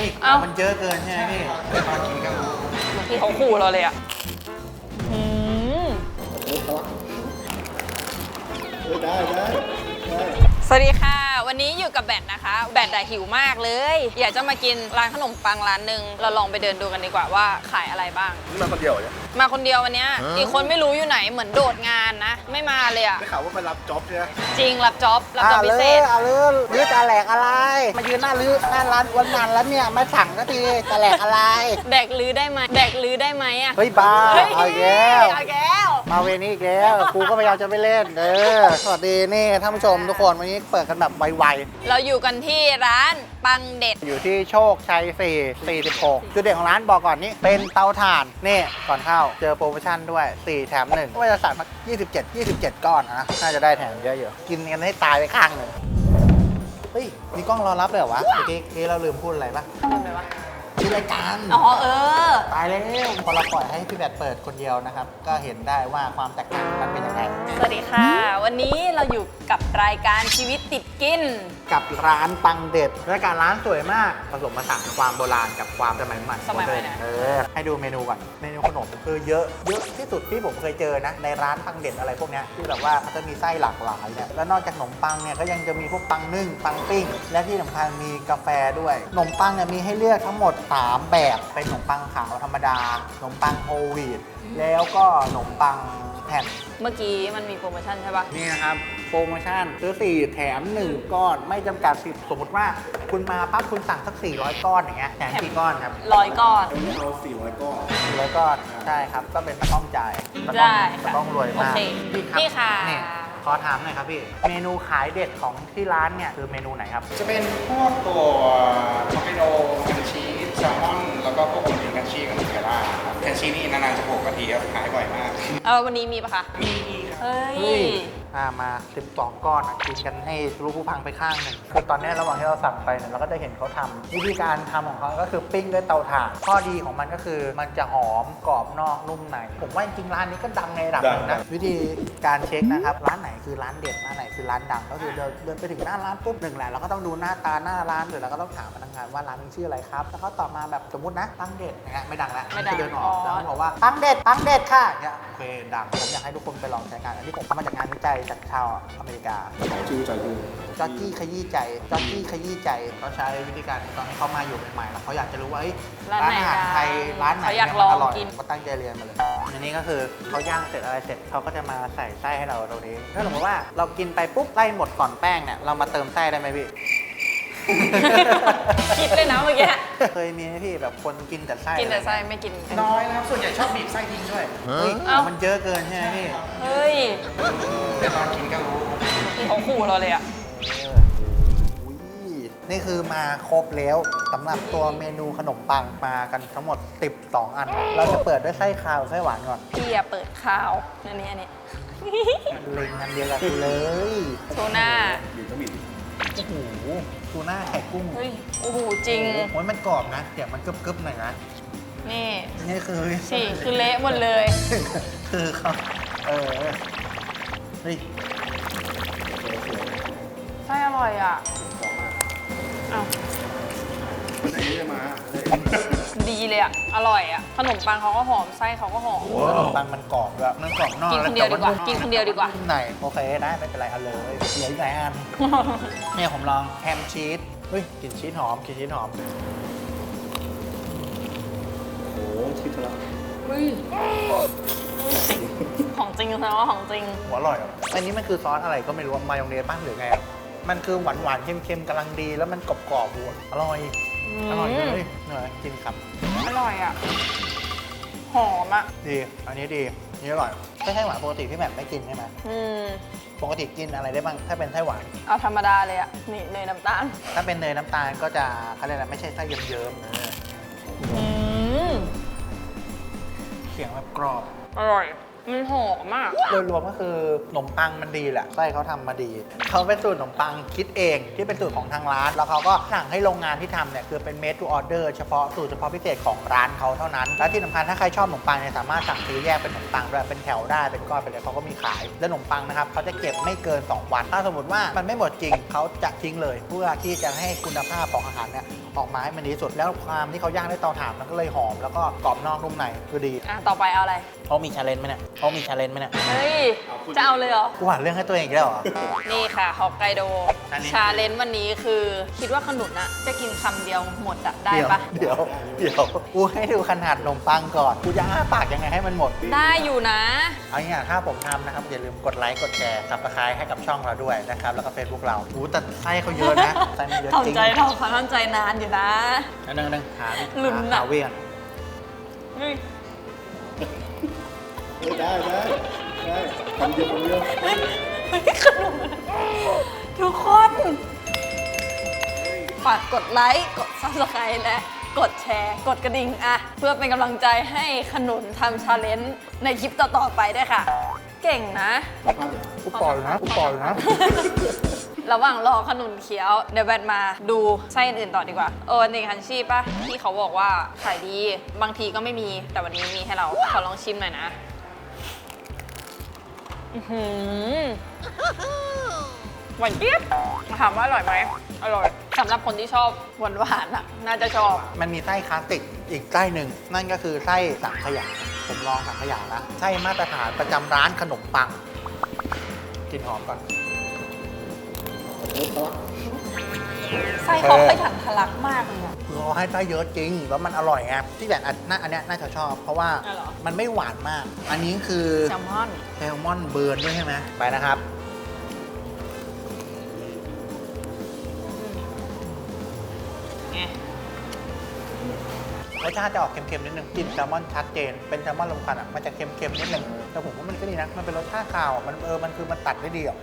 ฮ้ยเอ้ามันเยอะเกินใช่ไหมพี่เดี๋ยวตอนกินก็รู้พี่เขาขู่เราเลยอะอืมได้ได้ได้สวัสดีค่ะ วันนี้อยู่กับแบทนะคะ แบทอะหิวมากเลย อยากจะมากินร้านขนมปังร้านหนึ่งเราลองไปเดินดูกันดีกว่าว่าขายอะไรบ้าง นี่มาคนเดียวเนี่ยมาคนเดียววันเนี้ยอีกคนไม่รู้อยู่ไหนเหมือนโดดงานนะ ไม่มาเลยอะได้ข่าวว่าไปรับจ็อบใช่ไหมจริงรับจ็อบรับจ็อบพิเศษเอาเลยลื้อจะแหลกอะไร มายืนหน้าลื้อหน้าร้านวันนานแล้วเนี่ยไม่สั่งก็ทีจะแหลกอะไร แดกลือได้ไหมแดกลือได้ไหมอะเฮ้ยบ้าเฮ้ยเอาอีกแล้ว เอาอีกแล้ว มาเวรนี้อีกแล้วกูก็พยายามจะไม่เล่นเออสวัสดีนี่ท่านผู้ชมทุกคนวันนี้เปิดกันแบบไวเราอยู่กันที่ร้านปังเด็ด ๆ อยู่ที่โชคชัย 4 46 จุดเด่นของร้านบอกก่อนนี่เป็นเตาถ่าน นี่ ก่อนเข้า เจอโปรโมชั่นด้วย 4 แถม1ก็จะสั่งมา27 27 ก้อนนะ น่าจะได้แถมเยอะอยู่ กินกันให้ตายไปข้างหนึ่ง เฮ้ย มีกล้องรอรับเลยเหรอวะเมื่อกี้เมื่อกี้เราลืมพูดอะไรปะทำไมวะชื่อรายการอ๋อเออ ตายแล้วพอเราปล่อยให้พี่แบทเปิดคนเดียวนะครับ ก็เห็นได้ว่าความแตกต่างมันเป็นยังไง สวัสดีค่ะ วันนี้เราอยู่กับรายการชีวิตติดกิน กับร้านปังเด็ดรายการร้านสวยมากผสมผสานความโบราณกับความสมัยใหม่สมัยใหม่นะ เออให้ดูเมนูก่อนเมนูขนมคือเยอะเยอะที่สุดที่ผมเคยเจอนะ ในร้านปังเด็ดอะไรพวกเนี้ยที่แบบว่าเขาจะมีไส้หลากหลายเนี่ยแล้วนอกจากขนมปังเนี่ยก็ยังจะมีพวกปังนึ่งปังปิ้ง และที่สำคัญมีกาแฟด้วยขนมปังเนี่ยมีให้เลือกทั้งหมด 3 แบบเป็นขนมปังขาวธรรมดาขนมปังโฮลวีตแล้วก็ขนมปัง แผ่น เมื่อกี้มันมีโปรโมชั่นใช่ปะนี่นะครับ โปรโมชั่นซื้อ 4 แถม 1 ก้อน ไม่จำกัดสิบสมมติว่า คุณมาปั๊บคุณสั่งสัก 400 ก้อนอย่างเงี้ยแถมกี่ก้อนครับร้อยก้อน วันนี้เอา400ก้อน 400ก้อนใช่ครับ ก็เป็นตะก้องจ่ายตะก้ได้องตะก้องรวยมากโอเคพี่ครับพี่ค่ะนี่ขอถามหน่อยครับพี่ เมนูขายเด็ดของที่ร้านเนี่ยคือเมนูไหนครับ จะเป็นพวกตัวฮอกไกโดกันชีสแซลมอน แล้วก็พวกโอนิกันชีสกับนิเทลล่าครับ กันชีสนี่นานๆจะโผล่กะทิครับขายบ่อยมาก เออวันนี้มีปะคะ มีครับ เฮ้ยเฮ้ย อ่ามา 12 ก้อนอะกินกันให้ลูกผู้พังไปข้างหนึ่งคือตอนนี้ระหว่างที่เราสั่งไปเนี่ยเราก็จะเห็นเขาทำวิธีการทำของเขาก็คือปิ้งด้วยเตาถ่าน ข้อดีของมันก็คือมันจะหอมกรอบนอกนุ่มใน ผมว่าจริงๆร้านนี้ก็ดังในระดับหนึงนะ วิธีการเช็คนะครับ ร้านไหนคือร้านเด็ดร้านไหนคือร้านดัง ก็คือเดินเดินไปถึงหน้าร้านปุ๊บหนึ่งแหละเราก็ต้องดูหน้าตาหน้าร้านเลยแล้วก็ต้องถามพนักงานว่าร้านนี้ชื่ออะไรครับแล้วเขาตอบมาแบบสมมตินะปังเด็ดอย่างเงี้ยไม่ดังแล้วไม่ดังเดินออกอ๋อ แล้วเขาบอกว่าปังเด็ดปังเด็ดค่ะเนี่ยโอเคดังผมอยากให้ทุกคนไปลองใช้งานอันนี้ผมทำมาจากงานวิจัยจากชาวอเมริกาชื่อใจดูจอร์จี้ขยี้ใจจอร์จี้ขยี้ใจเขาใช้วิธีการตอนที่เขามาอยู่ใหม่ๆแล้วเขาอยากจะรู้ว่าเอ้ยร้านร้านไหนอาหารไทยดังร้านไหนเขาอยากนี่มันลองอร่อยกินก็ตั้งใจเรียนมาเลยอันนี้ก็คือเขาย่างเสร็จอะไรเสร็จเขาก็จะมาใส่ไส้ให้เราตรงนี้ถ้าสมมติว่าเรากินไปปุ๊บไส้หมดก่อนแป้งเนี่ยเรามาเติมไส้ได้ไหมพี่ คิดเลยนะเมื่อกี้เคยมีไหมพี่แบบคนกินแต่ไส้กินแต่ไส้ไม่กินน้อยนะครับ ส่วนใหญ่ชอบบีบไส้ทิ้งด้วยเฮ้ยเอ้ามันเยอะเกินใช่ไหมพี่ เฮ้ยเดี๋ยวตอนกินก็รู้พี่เขาขู่เราเลยอะอุ๊ยนี่คือมาครบแล้วสำหรับตัวเมนูขนมปังมากันทั้งหมด 12 อัน เราจะเปิดด้วยไส้คาวไส้หวานก่อนพี่อะเปิดข่าวอันนี้อันนี้เล็งอันเดียวกันเลยโชว์หน้าบีบก็บีบ โอ้โหทูน่าไข่กุ้งเฮ้ยโอ้โหจริง โอ้ยมันกรอบนะเสียงมันกรึบๆหน่อยนะนี่นี่คือฉีกคือเละหมดเลย คือเขาเออเฮ้ยไส้อร่อยอะอ้าววัน ไหนจะมาดีเลยอะ อร่อยอะ ขนมปังเขาก็หอม ไส้เขาก็หอม ขนมปังมันกรอบด้วยมันกรอบนอกกินคนเดียวดีกว่าแล้กินคนเดียวดีกว่าไหนโอเคได้ไม่เป็นไรเอาเลยเหลืออีกหลายอันเนี่ยผมลองแฮมชีสเฮ้ยกลิ่นชีสหอมกลิ่นชีสหอมโอ้โหชิคละของจริงแสดงว่าของจริงหัวอร่อยอะอันนี้มันคือซอสอะไรก็ไม่รู้มายองเนสป้าหรือไงอะมันคือหวานหวานๆเค็มๆกำลังดีแล้วมันกรอบกรอบๆบัวอร่อย อร่อยเลยเนยกินครับ อร่อยอะ หอมอะ ดี อันนี้ดีอันนี้อร่อยไส้ไส้หวานปกติพี่แหม่มไม่กินใช่ไหมอืมปกติกินอะไรได้บ้าง ถ้าเป็นไส้หวาน เอาธรรมดาเลยอะ นี่เนยน้ำตาล ถ้าเป็นเนยน้ำตาลก็จะเขาเรียกอะไรไม่ใช่ไส้เยิ้มๆเอออืมเสียงแบบกรอบ อร่อย มันหอมมากโดยรวมก็คือขนมปังมันดีแหละไส้เขาทำมาดี เขาเป็นสูตรขนมปังคิดเองที่เป็นสูตรของทางร้าน แล้วเขาก็สั่งให้โรงงานที่ทำเนี่ยคือเป็น made to order เฉพาะสูตรเฉพาะพิเศษของร้านเขาเท่านั้น และที่สำคัญถ้าใครชอบขนมปังเนี่ยสามารถสั่งซื้อแยกเป็นขนมปังด้วยเป็นแถวได้เป็นก้อนไปเลยเขาก็มีขาย และขนมปังนะครับเขาจะเก็บไม่เกิน 2 วัน ถ้าสมมติว่ามันไม่หมดจริงเขาจะทิ้งเลย เพื่อที่จะให้คุณภาพของอาหารเนี่ยออกมาให้มันดีที่สุดแล้วความที่เขาย่างด้วยเตาถ่านมันก็เลยหอมแล้วก็กรอบนอกนุ่มในคือดี อะ ต่อไปเอาอะไร เขามีชาเลนจ์ไหมเนี่ยเขามีชาเลนจ์ไหมเนี่ยเฮ้ย จะเอาเลยเหรอ กูหาเรื่องให้ตัวเองอีกแล้วเหรอ นี่ค่ะฮอกไกโดอันนี้ชาเลนจ์วันนี้คือคิดว่าขนุนอะจะกินคำเดียวหมดอะได้ปะเดี๋ยวเดี๋ยว กูให้ดูขนาดขนมปังก่อน กูจะอ้าปากยังไงให้มันหมด ได้อยู่นะ เอางี้อะถ้าผมทำนะครับ อย่าลืมกดไลค์ กดแชร์สับสไครต์ให้กับช่องเราด้วยนะครับ แล้วก็เฟซบุ๊กเราอู้แต่ไส้เขาเยอะนะไส้มันเยอะจริงทำใจทำความทำใจนานอยู่นะอันนึงอันนึงหาลุ้นหาน่ะหาเวียน เฮ้ย เฮ้ยได้ได้ได้คำเดียวคำเดียวขนมทุกคน ฝากกดไลค์ กด subscribe และกดแชร์ กดกระดิ่งอะเพื่อเป็นกำลังใจให้ขนุนทำชาเลนจ์ในคลิปต่อ ๆ ไปด้วยค่ะ เก่งนะกูปล่อยนะกูปล่อยนะ ระหว่างรอขนุนเขียว เดี๋ยวแบทมาดูไส้อื่นๆต่อดีกว่า เออนี่คันชีปะที่เขาบอกว่าขายดีบางทีก็ไม่มีแต่วันนี้มีให้เราขอลองชิมหน่อยนะหวานเจี๊ยบถามว่าอร่อยไหมอร่อยสำหรับคนที่ชอบหวานหวานอะ น่าจะชอบ มันมีไส้คลาสสิกอีกไส้หนึ่ง นั่นก็คือไส้สังขยาผมลองสังขยาแล้วไส้มาตรฐานประจำร้านขนมปัง กินหอมก่อน ไส้เขาขยันทะลักมากเลยอะคือเขาให้ไส้เยอะจริง แล้วมันอร่อยไงที่แบบอันน่าอันเนี้ยน่าจะชอบ เพราะว่าอ๋อเหรอมันไม่หวานมาก อันนี้คือแซลมอนแซลมอนเบิร์นด้วยใช่ไหมไปนะครับไงรสชาติจะออกเค็มๆนิดนึงกลิ่นแซลมอนชัดเจน เป็นแซลมอนลมควันอะ มันจะเค็มๆนิดนึงแต่ผมว่ามันก็ดีนะ มันเป็นรสชาติข้าวอะมันเออ มันคือมันตัดได้ดีอะ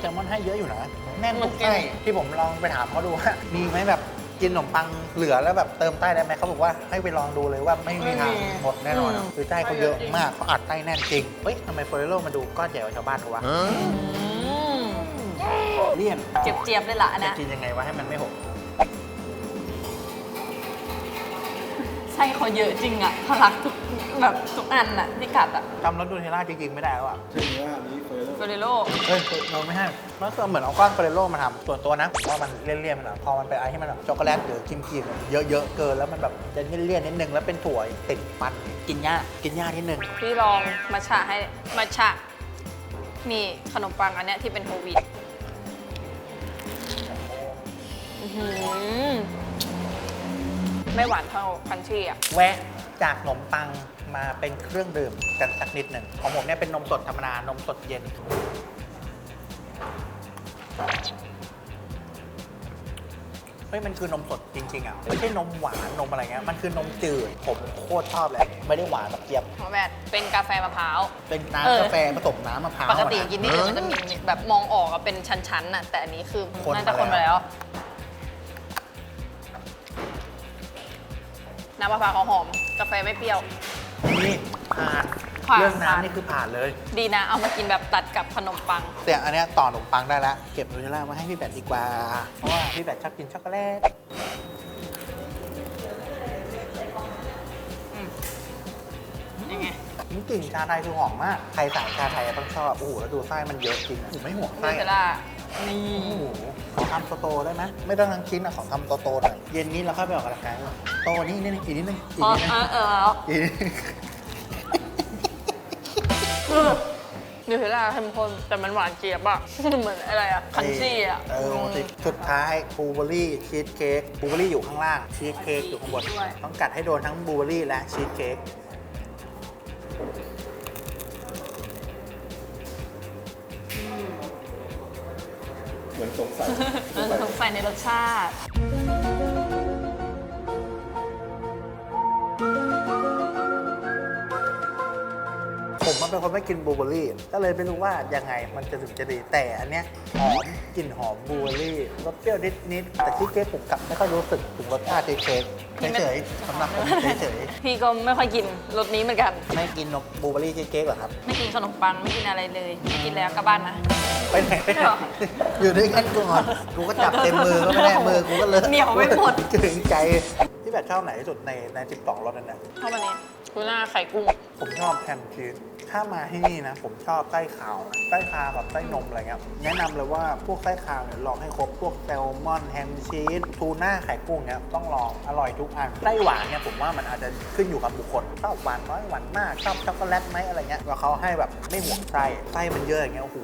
แซลมอนให้เยอะอยู่นะแน่นทุกไส้ที่ผมลองไปถามเขาดูว่ามีไหมแบบกินขนมปังเหลือแล้วแบบเติมไส้ได้ไหมเขาบอกว่าให้ไปลองดูเลยว่าไม่มีทางหมดแน่นอนอะคือไส้เขาเยอะมากเขาอัดไส้แน่นจริงเฮ้ยทำไมโฟเรโลมาดูก้อนใหญ่กว่าชาวบ้านเขาวะอืมเลี่ยนเจียบๆเลยล่ะอันจะนะกินยังไงวะให้มันไม่หก ส้เขาเยอะจริงอะทะลักทุกแบบทุกอันอะที่กัดอะจำรสดูเทลล่าจริงๆไม่ได้แล้วอะเช่นนี้ว่าอันนี้เฟรเฟรโลเฮ้ยเราไม่ให้มันคือเหมือนเอาก้อนเฟรโลมาทำส่วนตัวนะเพราะว่ามันเลี่ยนๆมันอะพอมันเป็นอะไรที่มันแบบช็อกโกแลตหรือครีมครีมๆเยอะๆเกินแล้วมันแบบจะเลี่ยนๆนิดนึงแล้วเป็นถั่วติดฟันกินยากกินยากนิดนึงพี่ลองมาฉะให้มาฉะนี่ขนมปังอันเนี้ยที่เป็นโฮลวีตอื้อหือ ไม่หวานเท่าคันชี่อะ แวะจากขนมปังมาเป็นเครื่องดื่มกันสักนิดหนึ่งของผมเนี่ยเป็นนมสดธรรมดานมสดเย็น เฮ้ยมันคือนมสดจริง ๆอะไม่ใช่นมหวานนมอะไรเงี้ยมันคือนมจืดผมโคตรชอบเลยไม่ได้หวานแบบเจี๊ยบ ของแบบเป็นกาแฟมะพร้าว เป็นเออน้ำกาแฟผสมน้ำมะพร้าวปกติอะกินนี่มันจะมีแบบมองออกอะเป็นชั้นๆน่ะแต่อันนี้คือคนน่าจะมาคนแล้วมาแล้ว น้ำมะพร้าวเขาหอม กาแฟไม่เปรี้ยว นี่ผ่านผ่าน เรื่องผ่านน้ำนี่คือผ่านเลย ดีนะ เอามากินแบบตัดกับขนมปัง แต่อันเนี้ยต่อขนมปังได้แล้ว เก็บนูเทลล่ามาให้พี่แบทดีกว่า เพราะว่าพี่แบทชอบกินช็อกโกแลตยังไง นี่กลิ่นชาไทยคือหอมมาก ใครสั่งชาไทยต้องชอบ โอ้โห แล้วดูไส้มันเยอะจริงผมไม่ห่วงนูไส้เทลอะล่า นี่ โอ้โห ขอทำโตๆได้ไหมไม่ต้องทั้งชิ้นอะขอทำโตๆหน่อยเย็นนี้เราค่อยไปออกกำลังกายดีกว่าโตนี่นิดนึงอีกนิดนึงอีกอ๋อนิดนึงเออเอออีกนิดนึงนูเทลล่าเข้มข้นแต่มันหวานเจี๊ยบอะ เหมือนอะไรอะคันชี่อะเออปกติสุดท้ายบลูเบอร์รี่ชีสเค้กบลูเบอร์รี่อยู่ข้างล่างชีสเค้กอยู่ข้างบนต้องกัดให้โดนทั้งบลูเบอร์รี่และชีสเค้ก เหมือนสงสัยเออสงสัยในรสชาติ ผมมามันเป็นคนไม่กินบลูเบอร์รี่ ก็เลยไม่รู้ว่ายังไงมันจะถึงจะดี แต่อันเนี้ยหอมกลิ่นหอมบลูเบอร์รี่ รสเปรี้ยวนิดๆ แต่ที่เค้กผมกลับไม่ค่อยรู้สึกถึงรสชาติเค้กเฉยๆสำหรับผมเฉยพี่ก็ไม่ค่อยกินรสนี้เหมือนกัน ๆไม่กินนมบลูเบอร์รี่เค้กเหรอครับ ไม่กินขนมปังไม่กินอะไรเลยไม่กินแล้วกลับบ้านนะ ไปไหนไปไหนอยู่ด้วยกันก่อน กูก็จับเต็มมือก็ไม่ได้มือกูก็เลอะเหนียวไม่หมด ถึงใจที่แบบชอบไหนที่สุดในในสิบสองรสนั่นนะเข้ามานี้ทูน่าไข่กุ้ง ผมชอบแฮมชีส ถ้ามาที่นี่นะ ผมชอบไส้ขาวนะไส้คาวกับไส้นมอะไรเงี้ยแนะนำเลยว่าพวกไส้คาวเนี่ยลองให้ครบพวกแซลมอนแฮมชีสทูน่าไข่กุ้งเนี่ยต้องลองอร่อยทุกอันไส้หวานเนี่ยผมว่ามันอาจจะขึ้นอยู่กับบุคคลชอบหวานน้อยหวานมากชอบช็อกโกแลตไหมอะไรเงี้ยแล้วเขาให้แบบไม่ห่วงไส้ไส้มันเยอะอย่างเงี้ยโอ้โห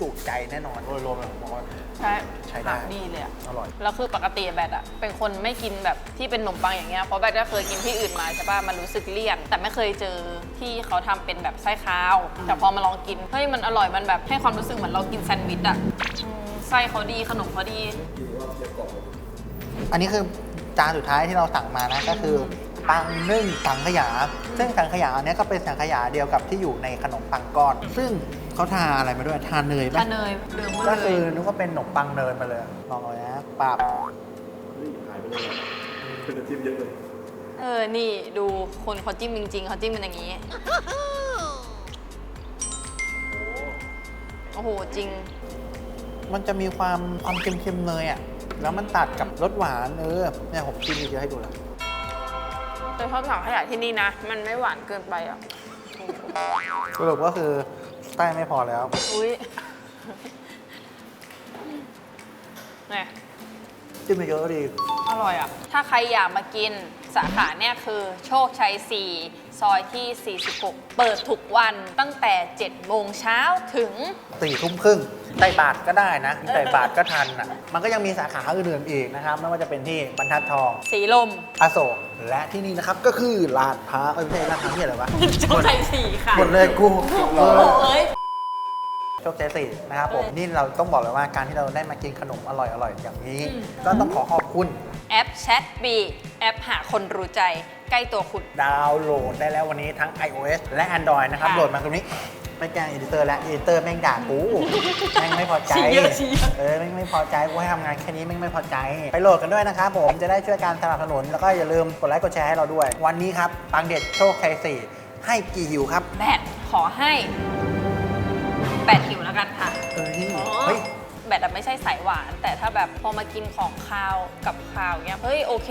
จุใจแน่นอนโดยรวมเลยผมบอกว่า ใช่ใช้ได้ดีเลยอะอร่อย แล้วคือปกติแบทอะเป็นคนไม่กินแบบที่เป็นขนมปังอย่างเงี้ยเพราะแบทก็เคยกินที่อื่นมาใช่ป่ะมันรู้สึกเลี่ยน แต่ไม่เคยเจอที่เขาทำเป็นแบบไส้คาว แต่พอมาลองกินเฮ้ยมันอร่อยมันแบบให้ความรู้สึกเหมือนเรากินแซนด์วิชอะอืมไส้เขาดีขนมเขาดีอันนี้คือจานสุดท้ายที่เราสั่งมานะก็คือปังนึ่งสังขยา ซึ่งสังขยาอันเนี้ยก็เป็นสังขยาเดียวกับที่อยู่ในขนมปังก้อน ซึ่ง เขาทาอะไรมาด้วยทาเนยปะทาเนยเดือมมาก็เลคืยอนึกว่าเป็นขนมปังเนยมาเลยลองเลยนะปาบเฮ้ยหายไปเลยอะเป็นน้ำจิ้มเยอะเลยเออ นี่ดูคนเขาจิ้มจริง ๆ เขาจิ้มเป็นอย่างนี้ โอ้โห จริง มันจะมีความความเค็มๆเนยอะแล้วมันตัดกับรสหวานเออเนี่ยผมกินเยอะๆให้ดูแล้วแต่ชอบสั่งขยะที่นี่นะ มันไม่หวานเกินไปอะ สรุปก็คือ ใต้ไม่พอแล้ว อุ้ยเนี่ยจิ้มเยอะๆดี อร่อยอะ ถ้าใครอยากมากิน สาขาเนี่ยคือโชคชัย 4 ซอยที่ 46 เปิดทุกวันตั้งแต่ 7 โมงเช้าถึงสี่ทุ่มครึ่งใส่บาทก็ได้นะใส่บาทก็ทันอะมันก็ยังมีสาขาอื่นๆอีกนะครับไม่ว่าจะเป็นที่บรรทัดทองสีลม อโศกและที่นี่นะครับก็คือลาดพร้าวเอ้ยไม่ใช่ลาดพร้าวที่อะไรวะโชคชัย 4 ค่ะหมดเลยกูเอโอ้อเอ้ย โชคชัยสี่นะครับผม นี่เราต้องบอกเลยว่าการที่เราได้มากินขนมอร่อยๆ อย่างนี้ ก็ต้องขอขอบคุณ แอปแชทบีแอปหาคนรู้ใจใกล้ตัวคุณ ดาวน์โหลดได้แล้ววันนี้ทั้ง iOS และ Android นะครับ ค่ะ โหลดมาตรงนี้ ไม่แกล้งอีดิเตอร์แล้วอีดิเตอร์แม่งด่ากู แม่งไม่พอใจชี้เยอะชี้เยอะ เออแม่งไม่พอใจกูให้ทำงานแค่นี้แม่งไม่พอใจ ไปโหลดกันด้วยนะครับผมจะได้ช่วยการสนับสนุน แล้วก็อย่าลืมกดไลค์กดแชร์ให้เราด้วย วันนี้ครับปังเด็ดโชคชัยสี่ให้กี่หิวครับแบตขอให้แปดหิวแล้วกันค่ะเฮ้ยอ๋อ เฮ้ย แบตอะไม่ใช่สายหวาน แต่ถ้าแบบพอมากินของคาวกับคาวเนี้ยเฮ้ยโอเค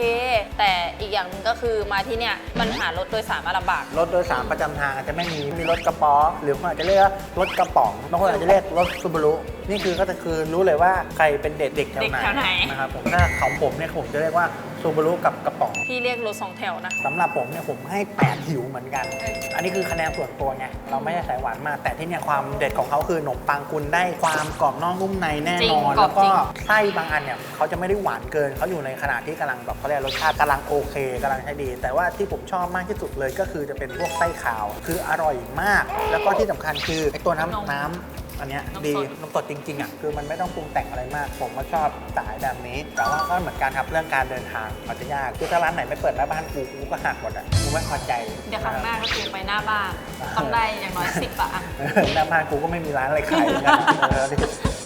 แต่อีกอย่างหนึงก็คือมาที่เนี่ยมันหารถโดยสารมาลำบาก รถโดยสารประจำทางอาจจะไม่มีมีรถกระป๋อหรือบางคนอาจจะเรียกว่ารถกระป๋องบางคนอาจจะเรียกรถซูบารุนี่คือก็จะคือรู้เลยว่าใครเป็นเด็กเด็กแถวเด็กไหนแถวไหน นะครับผมถ้าของผมเนี่ยผมจะเรียกว่า ซูบารุกับกระป๋องพี่เรียกรถสองแถวนะ สำหรับผมเนี่ยผมให้ 8 หิวเหมือนกัน อันนี้คือคะแนนส่วนตัวไงเราไม่ได้ใส่หวานมาก แต่ที่เนี่ยความเด็ดของเขาคือขนมปังคุณได้ความกรอบนอกนุ่มในแน่จรินงอน กรอแล้บวก็จริง ไส้บางอันเนี่ยเขาจะไม่ได้หวานเกินเขาอยู่ในขนาดที่กำลังแบบเขาเรียกรสชาติกำลังโอเคกำลังใช้ดี แต่ว่าที่ผมชอบมากที่สุดเลยก็คือจะเป็นพวกไส้ขาว คืออร่อยมาก แล้วก็ที่สำคัญคือไอตัวน้ำน้ำ อันเนี้ยน้ำดีสดน้ำสดจริงๆอะคือมันไม่ต้องปรุงแต่งอะไรมาก ผมก็ชอบสายแบบนี้ แต่ว่าก็เหมือนกันครับเรื่องการเดินทางมันจะยากคือถ้าร้านไหนไม่เปิดหน้าบ้านกูกูก็หักหมดอะกูไม่พอใจเดี๋ยวครั้งหน้าก็คือไปหน้าบ้านต้องได้อย่างน้อยสิบอะอะเออหน้าบ้านกูก็ไม่มีร้านอะไรขายเหมือนกันเออ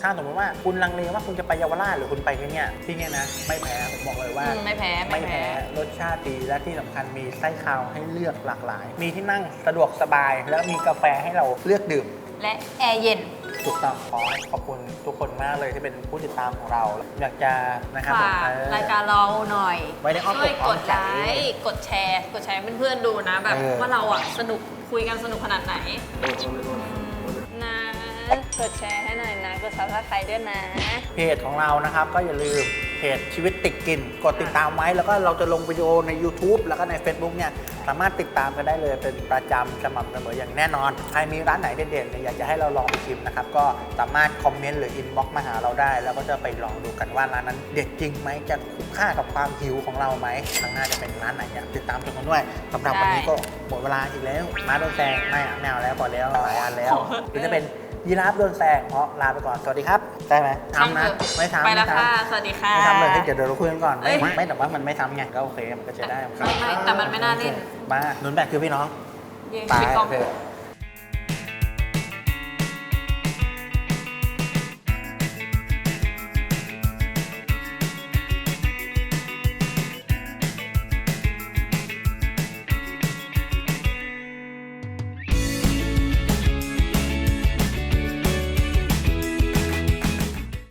ถ้าสมมติว่าคุณลังเลว่าคุณจะไปเยาวราชหรือคุณไปที่เนี่ยที่เนี่ยนะไม่แพ้ผมบอกเลยว่าอืมไม่แพ้ไม่ไม่แพ้แพ้รสชาติดีและที่สำคัญมีไส้คาวให้เลือกหลากหลาย มีที่นั่งสะดวกสบาย แล้วมีกาแฟให้เราเลือกดื่ม และแอร์เย็น ถูกต้องขอขอบคุณทุกคนมากเลยที่เป็นผู้ติดตามของเรา อยากจะนะครับผมฝากเออ รายการเราหน่อยไว้ในอ้อมอกช่วยอ้กอมดใจไลค์กดแชร์ กดแชร์ให้เพื่อนๆดูนะ แบบเออ ว่าเราอะสนุกคุยกันสนุกขนาดไหนนะกดแชร์ให้หน่อยนะ กดซับสไครต์ด้วยนะ เพจของเรานะครับก็อย่าลืม เพจชีวิตติดกิน กดติดตามไว้แล้วก็เราจะลงวิดีโอใน YouTube แล้วก็ใน Facebook เนี่ยสามารถติดตามกันได้เลยเป็นประจำสม่ำเสมออย่างแน่นอน ใครมีร้านไหนเด่นๆเนี่ยอยากจะให้เราลองไปชิมนะครับ ก็สามารถคอมเมนต์หรืออินบ็อกซ์มาหาเราได้ แล้วก็จะไปลองดูกันว่าร้านนั้นเด็ดจริงไหมจะคุ้มค่ากับความหิวของเราไหมครั้งหน้าจะเป็นร้านไหนอยากติดตามชมกันด้วยสำหรับวันนี้ก็หมดเวลาอีกแล้ว มาโดนแซงไม่เอาไม่เอาแล้วพอแล้วหลายอันแล้วหรือจะเป็น ยีราฟโดนแซงเพราะลาไปก่อน สวัสดีครับได้ไหมทำนะไม่ทำไปแล้วม่ทำค่ะสวัสดีค่ะไม่ทำเลยเดี๋ยวเดี๋ยวเราคุยกันก่อนเอ้ไม่ยไม่แต่ว่ามันไม่ซ้ำไงก็โอเคมันก็ใช้ได้ไม่ไม่แต่มันไม่น่าเล่นมาหนุนแบกคือพี่น้องเย้ตายปิดกล้องโอเค